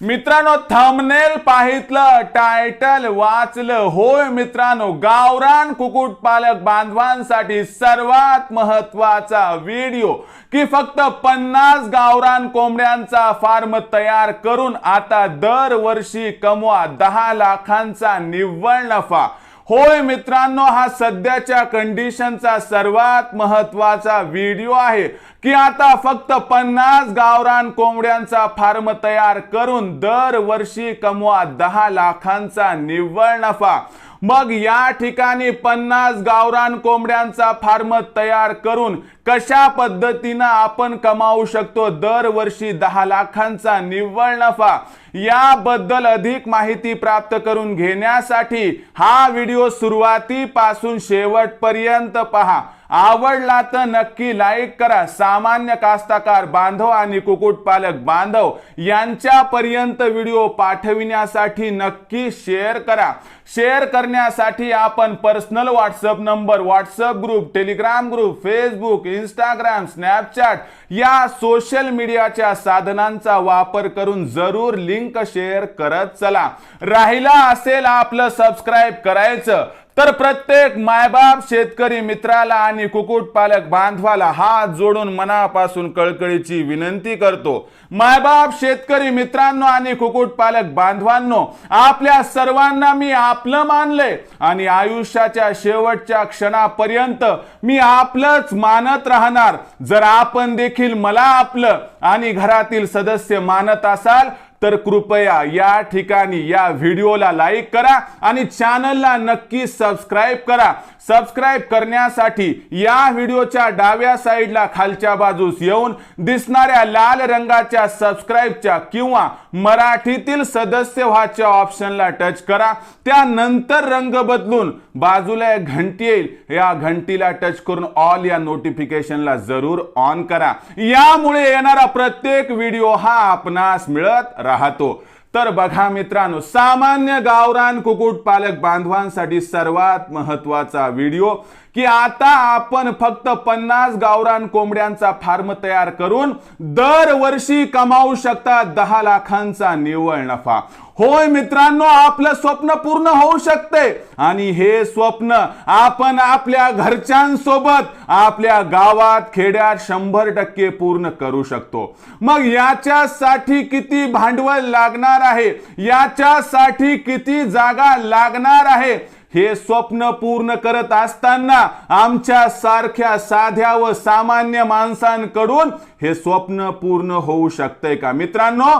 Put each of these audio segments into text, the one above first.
मित्रांनो thumbnail पाहितलं title वाचलं. होय मित्रांनो गावरान कुक्कुटपालक बांधवांसाठी सर्वात महत्त्वाचा व्हिडिओ की फक्त पन्नास गावरान कोंबड्यांचा फार्म तयार करून आता दरवर्षी कमवा दहा लाखांचा निव्वळ नफा. होय मित्रांनो हा सध्याच्या कंडिशनचा सर्वात महत्त्वाचा व्हिडिओ आहे की आता फक्त पन्नास गावरान कोंबड्यांचा फार्म तयार करून दरवर्षी कमवा दहा लाखांचा निव्वळ नफा. मग या ठिकाणी पन्नास गावरान कोंबड्यांचा फार्म तयार करून कशा पद्धतीनं आपण कमावू शकतो दरवर्षी दहा लाखांचा निव्वळ नफा? याबद्दल अधिक माहिती प्राप्त करून घेण्यासाठी हा व्हिडिओ सुरुवातीपासून शेवटपर्यंत पहा. आवडला तर नक्की लाईक करा. सामान्य कास्ताकार बांधव आणि कुक्कुटपालक बांधव यांच्यापर्यंत व्हिडिओ पाठविण्यासाठी नक्की शेअर करा. शेअर करण्यासाठी आपण personal WhatsApp number WhatsApp group Telegram group Facebook Instagram Snapchat या सोशल मीडियाच्या साधनांचा वापर करून जरूर लिंक शेअर करत चला. राहिला असेल आपलं सबस्क्राईब करायचं तर प्रत्येक मायबाप शेतकरी मित्राला आणि कुक्कुटपालक बांधवाला हात जोडून मनापासून कळकळीची विनंती करतो. मायबाप शेतकरी मित्रांनो आणि कुकुट पालक बांधवांनो आपल्या सर्वांना मी आपलं मानले आणि आयुष्याच्या शेवटच्या क्षणापर्यंत मी आपलंच मानत राहणार. जर आपण देखील मला आपलं आणि घरातील सदस्य मानत असाल तर कृपया या ठिकाणी या व्हिडिओला लाईक करा आणि चॅनलला नक्की सबस्क्राईब करा. सबस्क्राईब करण्यासाठी या व्हिडिओच्या डाव्या साईडला खालच्या बाजूस येऊन दिसणाऱ्या लाल रंगाच्या सबस्क्राईबच्या किंवा मराठीतील सदस्य व्हाच्या ऑप्शनला टच करा. त्यानंतर रंग बदलून बाजूला एक घंटी येईल. या घंटीला टच करून ऑल या नोटिफिकेशनला जरूर ऑन करा. यामुळे येणारा प्रत्येक व्हिडिओ हा आपणास मिळत राहतो. तर बघा मित्रांनो सामान्य गावरान कुकुट पालक बांधवांसाठी सर्वात महत्त्वाचा व्हिडिओ की आता आपण फक्त पन्नास गावरान कोंबड्यांचा फार्म तयार करून दरवर्षी कमावू शकता दहा लाखांचा निव्वळ नफा. होय मित्रांनो आपलं स्वप्न पूर्ण होऊ शकते. आणि हे स्वप्न आपण आपल्या घरच्यांसोबत आपल्या गावात खेड्यात शंभर टक्के पूर्ण करू शकतो. मग याच्यासाठी किती भांडवल लागणार आहे? याच्यासाठी किती जागा लागणार आहे? हे स्वप्न पूर्ण करत असताना आमच्या सारख्या साध्या व सामान्य माणसांकडून हे स्वप्न पूर्ण होऊ शकतंय का? मित्रांनो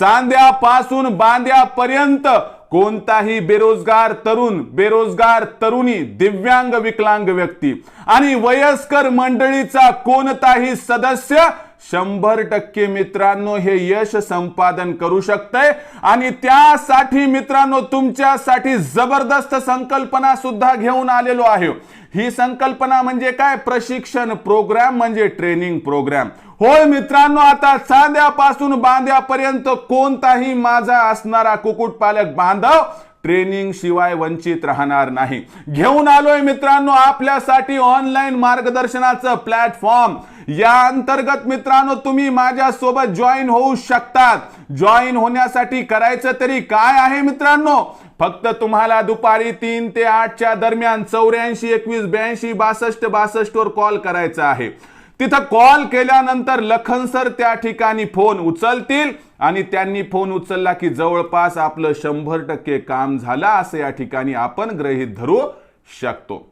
चांद्यापासून बांद्यापर्यंत कोणताही बेरोजगार तरुण बेरोजगार तरुणी दिव्यांग विकलांग व्यक्ती आणि वयस्कर मंडळीचा कोणताही सदस्य शंभर टक्के मित्रांनो हे यश संपादन करू शकतंय. आणि त्यासाठी मित्रांनो तुमच्यासाठी जबरदस्त संकल्पना सुद्धा घेऊन आलेलो आहे. ही संकल्पना म्हणजे काय? प्रशिक्षण प्रोग्राम म्हणजे ट्रेनिंग प्रोग्राम. होय मित्रांनो आता चांद्यापासून बांध्यापर्यंत कोणताही माझा असणारा कुक्कुटपालक बांधव ट्रेनिंग शिवाय वंचित राहणार नाही. घेऊन आलोय मित्रांनो आपल्यासाठी ऑनलाईन मार्गदर्शनाचं प्लॅटफॉर्म या अंतर्गत मित्रांनो तुम्ही माझ्या सोबत जॉईन होऊ शकतात. जॉईन होण्यासाठी करायचं तरी काय आहे मित्रांनो? फक्त तुम्हाला दुपारी तीन ते आठच्या दरम्यान चौऱ्याऐंशी एकवीस ब्याऐंशी बासष्ट बासष्ट वर कॉल करायचा आहे. तिथं कॉल केल्यानंतर लखन सर त्या ठिकाणी फोन उचलतील आणि त्यांनी फोन उचलला की जवळपास आपलं शंभर टक्के काम झालं असं या ठिकाणी आपण गृहीत धरू शकतो.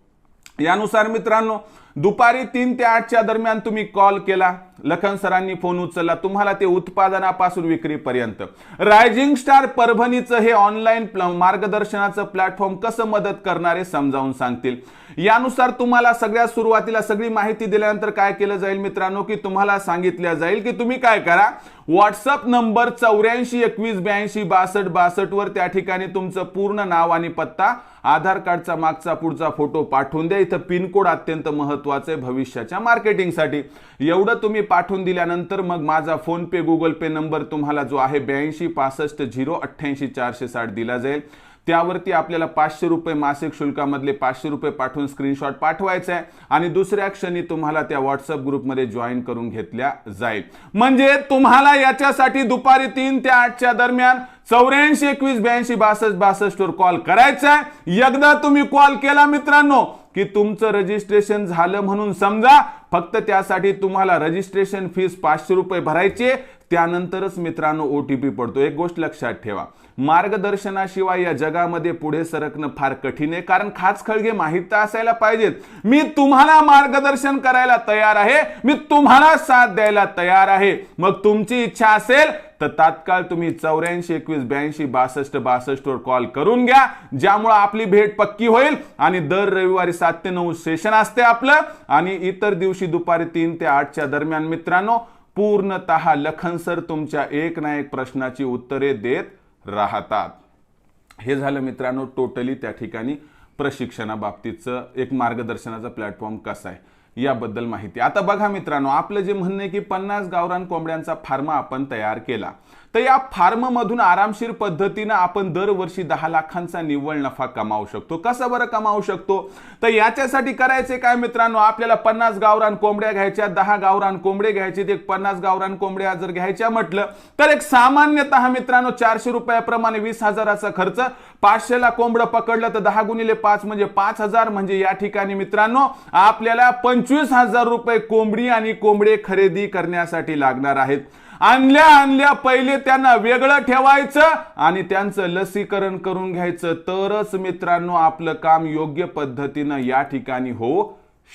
यानुसार मित्रांनो दुपारी तीन ते आठच्या दरम्यान तुम्ही कॉल केला. लखन सरांनी फोन उचलला. तुम्हाला ते उत्पादनापासून विक्रीपर्यंत. रायझिंग स्टार परभणीचं हे ऑनलाईन मार्गदर्शनाचं प्लॅटफॉर्म कसं मदत करणारे समजावून सांगतील. यानुसार तुम्हाला सगळ्या सुरुवातीला सगळी माहिती दिल्यानंतर काय केलं जाईल मित्रांनो? की तुम्हाला सांगितलं जाईल की तुम्ही काय करा? व्हॉट्सअप नंबर चौऱ्याऐंशी एकवीस ब्याऐंशी बासष्ट बासष्ट वर त्या ठिकाणी तुमचं पूर्ण नाव आणि पत्ता आधार कार्डचा मागचा पुढचा फोटो पाठवून द्या. इथं पिनकोड अत्यंत महत्वाचं आहे भविष्याच्या मार्केटिंगसाठी. एवढं तुम्ही पाठवून दिल्यानंतर मग माझा PhonePe Google Pay number तुम्हाला जो आहे ब्याऐंशी पासष्ट झिरो अठ्ठ्याऐंशी चारशे साठ दिला जाईल. त्यावरती आपल्याला पाचशे रुपये मासिक शुल्कामधले पाचशे रुपये पाठवून स्क्रीनशॉट पाठवायचा आहे. आणि दुसऱ्या क्षणी तुम्हाला त्या व्हॉट्सअप ग्रुपमध्ये जॉईन करून घेतल्या जाईल. म्हणजे तुम्हाला याच्यासाठी दुपारी तीन ते आठच्या दरम्यान चौऱ्याऐंशी एकवीस ब्याऐंशी बासष्ट बासष्टवर कॉल करायचा आहे. एकदा तुम्ही कॉल केला मित्रांनो की तुमचं रजिस्ट्रेशन झालं म्हणून समजा फक्त त्यासाठी तुम्हाला रजिस्ट्रेशन फीस पाचशे रुपये भरायचे त्यानंतरच मित्रांनो ओ टी पी पडतो. एक गोष्ट लक्षात ठेवा. मार्गदर्शनाशिवाय या जगामध्ये पुढे सरकणं फार कठीण आहे. कारण खास खळगे माहीत असायला पाहिजेत. मी तुम्हाला मार्गदर्शन करायला तयार आहे. मी तुम्हाला साथ द्यायला तयार आहे. मग तुमची इच्छा असेल तर तात्काळ तुम्ही चौऱ्याऐंशी एकवीस ब्याऐंशी बासष्ट बासष्ट वर कॉल करून घ्या. ज्यामुळे आपली भेट पक्की होईल आणि दर रविवारी सात ते नऊ सेशन असते आपलं. आणि इतर दिवशी दुपारी तीन ते आठच्या दरम्यान मित्रांनो पूर्णतः लखन सर तुमच्या एक ना एक प्रश्नाची उत्तरे देत राहतात. हे झालं मित्रांनो टोटली त्या ठिकाणी प्रशिक्षणाबाबतीतचं एक मार्गदर्शनाचा प्लॅटफॉर्म कसा आहे. याबद्दल माहिती. आता बघा मित्रांनो आपलं जे म्हणणं आहे की पन्नास गावरान कोंबड्यांचा फार्म आपण तयार केला. तर या फार्ममधून आरामशीर पद्धतीनं आपण दरवर्षी दहा लाखांचा निव्वळ नफा कमावू शकतो. कसं बरं कमावू शकतो? तर याच्यासाठी करायचे काय मित्रांनो? आपल्याला पन्नास गावरान कोंबड्या घ्यायच्या दहा गावरान कोंबडे घ्यायचे एक पन्नास गावरान कोंबड्या जर घ्यायच्या म्हटलं तर एक सामान्यतः मित्रांनो चारशे रुपयाप्रमाणे वीस हजाराचा खर्च. पाचशेला कोंबडं पकडलं तर दहा गुणिले पाच म्हणजे पाच हजार. म्हणजे या ठिकाणी मित्रांनो आपल्याला पंच पंचवीस हजार रुपये कोंबडी आणि कोंबडे खरेदी करण्यासाठी लागणार आहेत. आणल्या आणल्या पहिले त्यांना वेगळं ठेवायचं आणि त्यांचं लसीकरण करून घ्यायचं. तरच मित्रांनो आपलं काम योग्य पद्धतीनं या ठिकाणी होऊ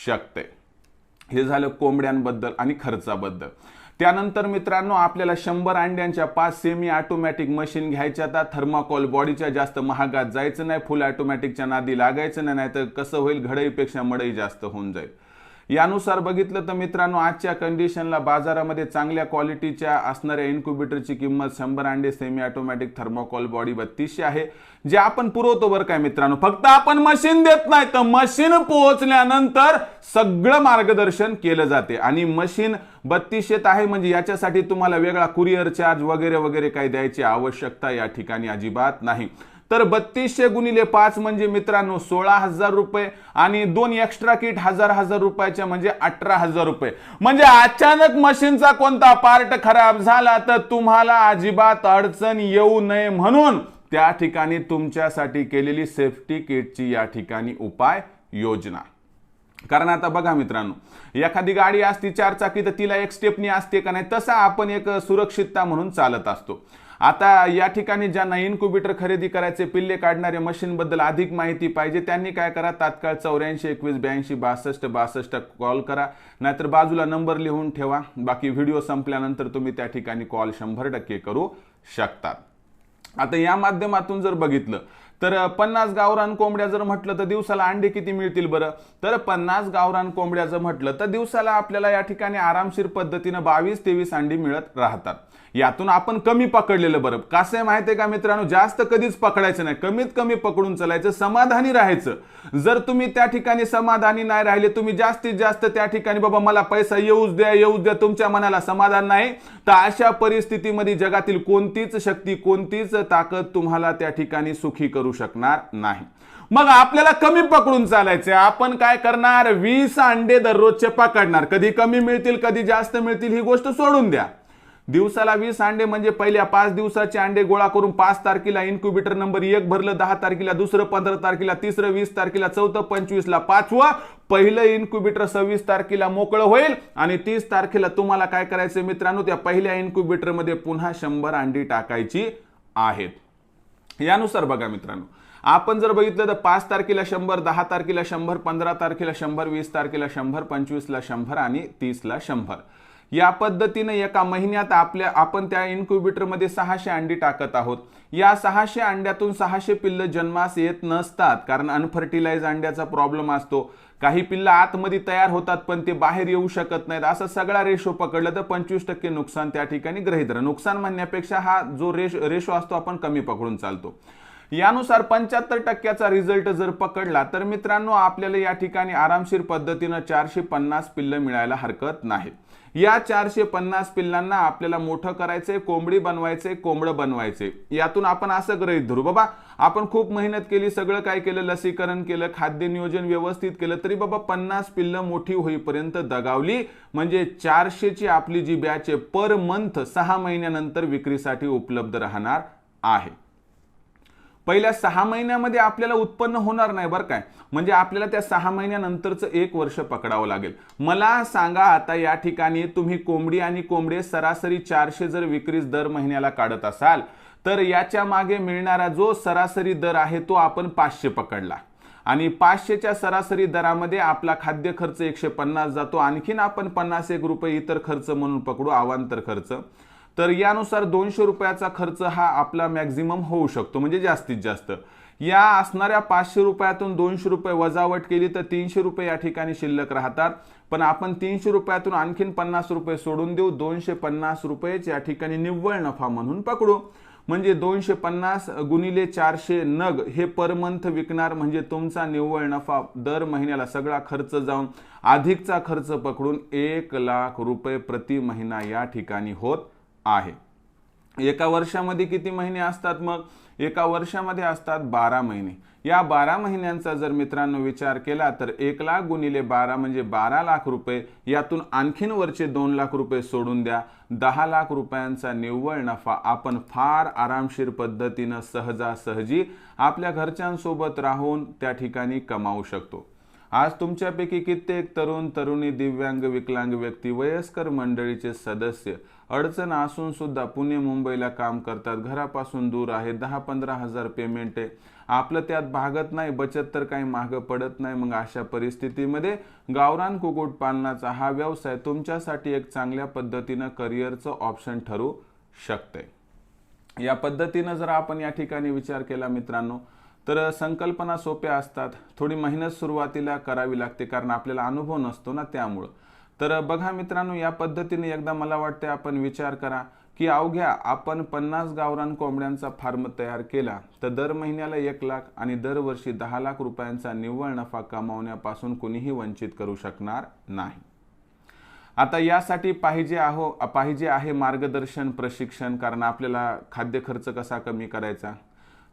शकते. हे झालं कोंबड्यांबद्दल आणि खर्चाबद्दल. त्यानंतर मित्रांनो आपल्याला शंभर अंड्यांच्या पाच सेमी ऑटोमॅटिक मशीन घ्यायच्या त्या थर्माकोल बॉडीच्या जास्त महागात जायचं नाही. फुल ऑटोमॅटिकच्या नादी लागायचं नाही नाहीतर कसं होईल? घडईपेक्षा मडई जास्त होऊन जाईल. यानुसार बघितलं तर मित्रांनो आजच्या कंडिशनला बाजारामध्ये चांगल्या क्वालिटीच्या असणाऱ्या इन्क्युबेटरची किंमत शंभर अंडे सेमी ऑटोमॅटिक थर्मोकॉल बॉडी बत्तीसशे आहे. जे आपण पुरवतो बरं काय मित्रांनो फक्त आपण मशीन देत नाही तर मशीन पोहोचल्यानंतर सगळं मार्गदर्शन केलं जाते. आणि मशीन बत्तीसशेत आहे म्हणजे याच्यासाठी तुम्हाला वेगळा कुरिअर चार्ज वगैरे वगैरे काही द्यायची आवश्यकता या ठिकाणी अजिबात नाही. तर बत्तीसशे गुणिले पाच म्हणजे मित्रांनो सोळा हजार रुपये आणि दोन एक्स्ट्रा किट हजार हजार रुपयाच्या म्हणजे अठरा हजार रुपये. म्हणजे अचानक मशीनचा कोणता पार्ट खराब झाला तर तुम्हाला अजिबात अडचण येऊ नये म्हणून त्या ठिकाणी तुमच्यासाठी केलेली सेफ्टी किटची या ठिकाणी उपाय योजना. कारण आता बघा मित्रांनो एखादी गाडी असती चार चाकी तर तिला एक स्टेपनी असते का नाही तसा आपण एक सुरक्षितता म्हणून चालत असतो. आता या ठिकाणी ज्यांना इन्क्युबेटर खरेदी करायचे पिल्ले काढणाऱ्या मशीनबद्दल अधिक माहिती पाहिजे त्यांनी काय करा तात्काळ चौऱ्याऐंशी एकवीस ब्याऐंशी बासष्ट बासष्ट कॉल करा. नाहीतर बाजूला नंबर लिहून ठेवा. बाकी व्हिडिओ संपल्यानंतर तुम्ही त्या ठिकाणी कॉल शंभर टक्के करू शकतात आता या माध्यमातून जर बघितलं तर पन्नास गावरान कोंबड्या जर म्हटलं तर दिवसाला अंडे किती मिळतील बरं? तर पन्नास गावरान कोंबड्या जर म्हटलं तर दिवसाला आपल्याला या ठिकाणी आरामशीर पद्धतीनं बावीस तेवीस अंडी मिळत राहतात. यातून आपण कमी पकडलेलं बरं. कसं आहे माहिती आहे का मित्रांनो? जास्त कधीच पकडायचं नाही. कमीत कमी पकडून चालायचं समाधानी राहायचं. जर तुम्ही त्या ठिकाणी समाधानी नाही राहिले तुम्ही जास्तीत जास्त त्या ठिकाणी बाबा मला पैसा येऊच द्या येऊच द्या तुमच्या मनाला समाधान नाही तर अशा परिस्थितीमध्ये जगातील कोणतीच शक्ती कोणतीच ताकद तुम्हाला त्या ठिकाणी सुखी करू शकणार नाही. मग आपल्याला कमी पकडून चालायचे आपण काय करणार? वीस अंडे दररोजचे पकडणार. कधी कमी मिळतील कधी जास्त मिळतील ही गोष्ट सोडून द्या. दिवसाला वीस अंडे म्हणजे पहिल्या पाच दिवसाचे अंडे गोळा करून पाच तारखेला इन्क्युबेटर नंबर एक भरलं दहा तारखेला दुसरं पंधरा तारखेला तिसरं वीस तारखेला चौथं पंचवीसला पाचवं. पहिलं इन्क्युबेटर सव्वीस तारखेला मोकळं होईल आणि तीस तारखेला तुम्हाला काय करायचं मित्रांनो? त्या पहिल्या इन्क्युबेटरमध्ये पुन्हा शंभर अंडी टाकायची आहेत. यानुसार बघा मित्रांनो. आपण जर बघितलं तर पाच तारखेला शंभर दहा तारखेला शंभर पंधरा तारखेला शंभर वीस तारखेला शंभर पंचवीसला शंभर आणि तीसला शंभर. या पद्धतीने एका महिन्यात आपल्या आपण त्या इन्क्युबेटरमध्ये सहाशे अंडी टाकत आहोत. या सहाशे अंड्यातून सहाशे पिल्ल जन्मास येत नसतात कारण अनफर्टिलाइज अंड्याचा प्रॉब्लेम असतो. काही पिल्लं आतमध्ये तयार होतात पण ते बाहेर येऊ शकत नाहीत. असं सगळा रेशो पकडलं तर पंचवीस टक्के नुकसान त्या ठिकाणी गृहीत नुकसान म्हणण्यापेक्षा हा जो रेश रेशो असतो आपण कमी पकडून चालतो. यानुसार पंच्याहत्तर टक्क्याचा रिझल्ट जर पकडला तर मित्रांनो आपल्याला या ठिकाणी आरामशीर पद्धतीनं चारशे पन्नास पिल्लं मिळायला हरकत नाही. या चारशे पन्नास पिल्लांना आपल्याला मोठं करायचंय कोंबडी बनवायचे कोंबडं बनवायचे यातून आपण असं गृहित धरू बाबा आपण खूप मेहनत केली सगळं काय केलं लसीकरण केलं खाद्य नियोजन व्यवस्थित केलं तरी बाबा पन्नास पिल्लं मोठी होईपर्यंत दगावली. म्हणजे चारशेची आपली जी बॅच आहे पर मंथ सहा महिन्यानंतर विक्रीसाठी उपलब्ध राहणार आहे. पहिल्या सहा महिन्यामध्ये आपल्याला उत्पन्न होणार नाही बरं काय. म्हणजे आपल्याला त्या सहा महिन्यानंतरचं एक वर्ष पकडावं लागेल. मला सांगा आता या ठिकाणी तुम्ही कोंबडी आणि कोंबडे सरासरी चारशे जर विक्रीस दर महिन्याला काढत असाल तर याच्या मागे मिळणारा जो सरासरी दर आहे तो आपण पाचशे पकडला. आणि पाचशेच्या सरासरी दरामध्ये आपला खाद्य खर्च एकशे पन्नास जातो. आणखीन आपण पन्नास एक रुपये इतर खर्च म्हणून पकडू अवांतर खर्च. तर यानुसार दोनशे रुपयाचा खर्च हा आपला मॅक्झिमम होऊ शकतो म्हणजे जास्तीत जास्त. या असणाऱ्या पाचशे रुपयातून दोनशे रुपये वजावट केली तर तीनशे रुपये या ठिकाणी शिल्लक राहतात. पण आपण तीनशे रुपयातून आणखीन पन्नास रुपये सोडून देऊ दोनशे पन्नास रुपयेच या ठिकाणी निव्वळ नफा म्हणून पकडू. म्हणजे दोनशे पन्नास गुणिले चारशे नग हे पर मंथ विकणार म्हणजे तुमचा निव्वळ नफा दर महिन्याला सगळा खर्च जाऊन अधिकचा खर्च पकडून एक लाख रुपये प्रति महिना या ठिकाणी होत आहे. एका वर्षामध्ये किती महिने असतात मग? एका वर्षामध्ये असतात बारा महिने. या बारा महिन्यांचा जर मित्रांनो विचार केला तर एक लाख गुणिले बारा म्हणजे बारा लाख रुपये. यातून आणखीन वरचे दोन लाख रुपये सोडून द्या. दहा लाख रुपयांचा निव्वळ नफा आपण फार आरामशीर पद्धतीनं सहजासहजी आपल्या घरच्यांसोबत राहून त्या ठिकाणी कमावू शकतो. आज तुमच्यापैकी कित्येक तरुण तरुणी दिव्यांग विकलांग व्यक्ती वयस्कर मंडळीचे सदस्य अडचण असून सुद्धा पुणे मुंबईला काम करतात. घरापासून दूर आहे दहा पंधरा हजार पेमेंट आहे. आपलं त्यात भागत नाही बचत तर काही मागं पडत नाही. मग अशा परिस्थितीमध्ये गावरान कुक्कुटपालनाचा हा व्यवसाय तुमच्यासाठी एक चांगल्या पद्धतीनं करिअरचं ऑप्शन ठरू शकते या पद्धतीनं जर आपण या ठिकाणी विचार केला मित्रांनो तर संकल्पना सोप्या असतात. थोडी मेहनत सुरुवातीला करावी लागते कारण आपल्याला अनुभव नसतो ना त्यामुळं. तर बघा मित्रांनो या पद्धतीने एकदा मला वाटते आपण विचार करा की अवघ्या आपण पन्नास गावरान कोंबड्यांचा फार्म तयार केला तर दर महिन्याला एक लाख आणि दरवर्षी दहा लाख रुपयांचा निव्वळ नफा कमावण्यापासून कुणीही वंचित करू शकणार नाही. आता यासाठी पाहिजे आहो पाहिजे आहे मार्गदर्शन प्रशिक्षण कारण आपल्याला खाद्य खर्च कसा कमी करायचा?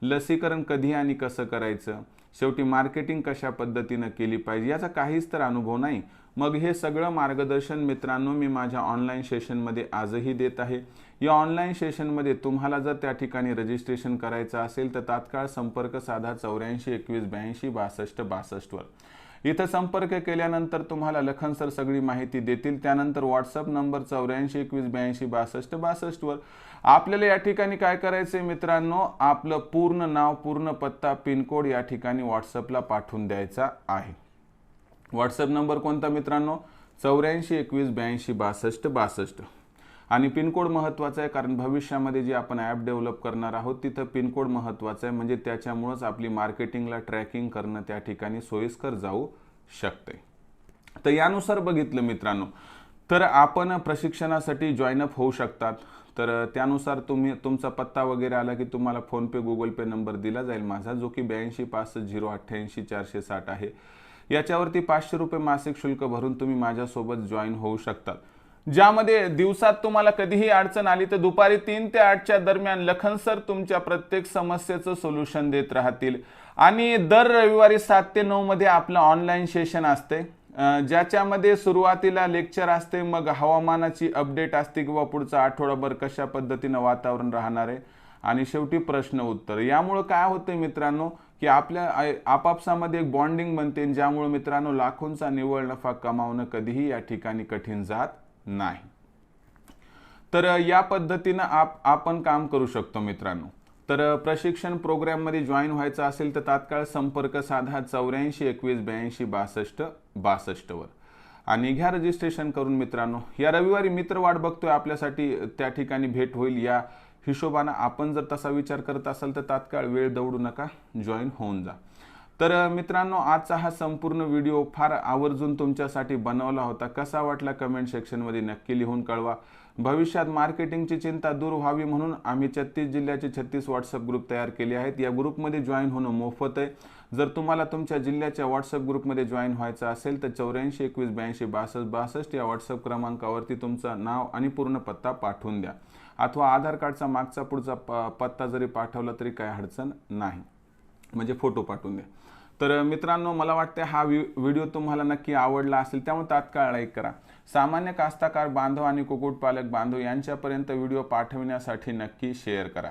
लसीकरण कधी आणि कसं करायचं? शेवटी मार्केटिंग कशा पद्धतीनं केली पाहिजे? याचा काहीच तर अनुभव नाही. मग हे सगळं मार्गदर्शन मित्रांनो मी माझ्या ऑनलाईन सेशनमध्ये आजही देत आहे. या ऑनलाईन सेशनमध्ये तुम्हाला जर त्या ठिकाणी रजिस्ट्रेशन करायचं असेल तर तात्काळ संपर्क साधा चौऱ्याऐंशी एकवीस ब्याऐंशी बासष्ट बासष्टवर इथं संपर्क केल्यानंतर तुम्हाला लखन सर सगळी माहिती देतील. त्यानंतर व्हॉट्सअप नंबर चौऱ्याऐंशी एकवीस ब्याऐंशी बासष्ट बासष्टवर आपल्याला या ठिकाणी काय करायचंय मित्रांनो? आपलं पूर्ण नाव पूर्ण पत्ता पिनकोड या ठिकाणी व्हॉट्सअपला पाठवून द्यायचा आहे. व्हॉट्सअप नंबर कोणता मित्रांनो? चौऱ्याऐंशी एकवीस ब्याऐंशी बासष्ट बासष्ट. आणि पिनकोड महत्त्वाचा आहे कारण भविष्यामध्ये जे आपण ॲप डेव्हलप करणार आहोत तिथं पिनकोड महत्त्वाचा आहे. म्हणजे त्याच्यामुळंच आपली मार्केटिंगला ट्रॅकिंग करणं त्या ठिकाणी सोयीस्कर जाऊ शकते. तर यानुसार बघितलं मित्रांनो तर आपण प्रशिक्षणासाठी जॉईन अप होऊ शकतात. तर त्यानुसार तुम्ही तुमचा पत्ता वगैरे आला की तुम्हाला फोनपे गुगल पे नंबर दिला जाईल माझा जो की ब्याऐंशी पाच झिरो अठ्ठ्याऐंशी चारशे साठ आहे. याच्यावरती पाचशे रुपये मासिक शुल्क भरून तुम्ही माझ्यासोबत जॉईन होऊ शकतात. ज्यामध्ये दिवसात तुम्हाला कधीही अडचण आली तर दुपारी तीन ते आठच्या दरम्यान लखन सर तुमच्या प्रत्येक समस्येचं सोल्युशन देत राहतील. आणि दर रविवारी सात ते नऊमध्ये आपलं ऑनलाईन सेशन असते. ज्याच्यामध्ये सुरुवातीला लेक्चर असते मग हवामानाची अपडेट असते किंवा पुढचा आठवडाभर कशा पद्धतीनं वातावरण राहणार आहे? आणि शेवटी प्रश्न उत्तर. यामुळं काय होतंय मित्रांनो की आपल्या आपापसामध्ये एक बॉन्डिंग बनते ज्यामुळे मित्रांनो लाखोंचा निव्वळ नफा कमावणं कधीही या ठिकाणी कठीण जात नाही. तर या पद्धतीनं आप आपण काम करू शकतो मित्रांनो. तर प्रशिक्षण प्रोग्राममध्ये जॉईन व्हायचं असेल तर तात्काळ संपर्क साधा चौऱ्याऐंशी एकवीस ब्याऐंशी बासष्ट बासष्टवर. आणि घ्या रजिस्ट्रेशन करून मित्रांनो. या रविवारी मित्र वाट बघतोय आपल्यासाठी त्या ठिकाणी भेट होईल. या हिशोबानं आपण जर तसा विचार करत असाल तर तात्काळ वेळ दौडू नका. जॉईन होऊन जा. तर मित्रांनो आजचा हा संपूर्ण व्हिडिओ फार आवर्जून तुमच्यासाठी बनवला होता. कसा वाटला कमेंट सेक्शनमध्ये नक्की लिहून कळवा. भविष्यात मार्केटिंगची चिंता दूर व्हावी म्हणून आम्ही छत्तीस जिल्ह्याचे छत्तीस व्हॉट्सअप ग्रुप तयार केले आहेत. या ग्रुपमध्ये जॉईन होणं मोफत आहे. जर तुम्हाला तुमच्या जिल्ह्याच्या व्हॉट्सअप ग्रुपमध्ये जॉईन व्हायचं असेल तर चौऱ्याऐंशी एकवीस ब्याऐंशी बासष्ट बासष्ट या व्हॉट्सअप क्रमांकावरती तुमचं नाव आणि पूर्ण पत्ता पाठवून द्या. अथवा आधार कार्डचा मागचा पुढचा प- पत्ता जरी पाठवला तरी काही अडचण नाही. म्हणजे फोटो पाठवून द्या. तर मित्रांनो मला वाटतं हा व्हि व्हिडिओ तुम्हाला नक्की आवडला असेल त्यामुळे तात्काळ लाईक करा. सामान्य कास्ताकार बांधव आणि कुक्कुटपालक बांधव यांच्यापर्यंत व्हिडिओ पाठविण्यासाठी नक्की शेअर करा.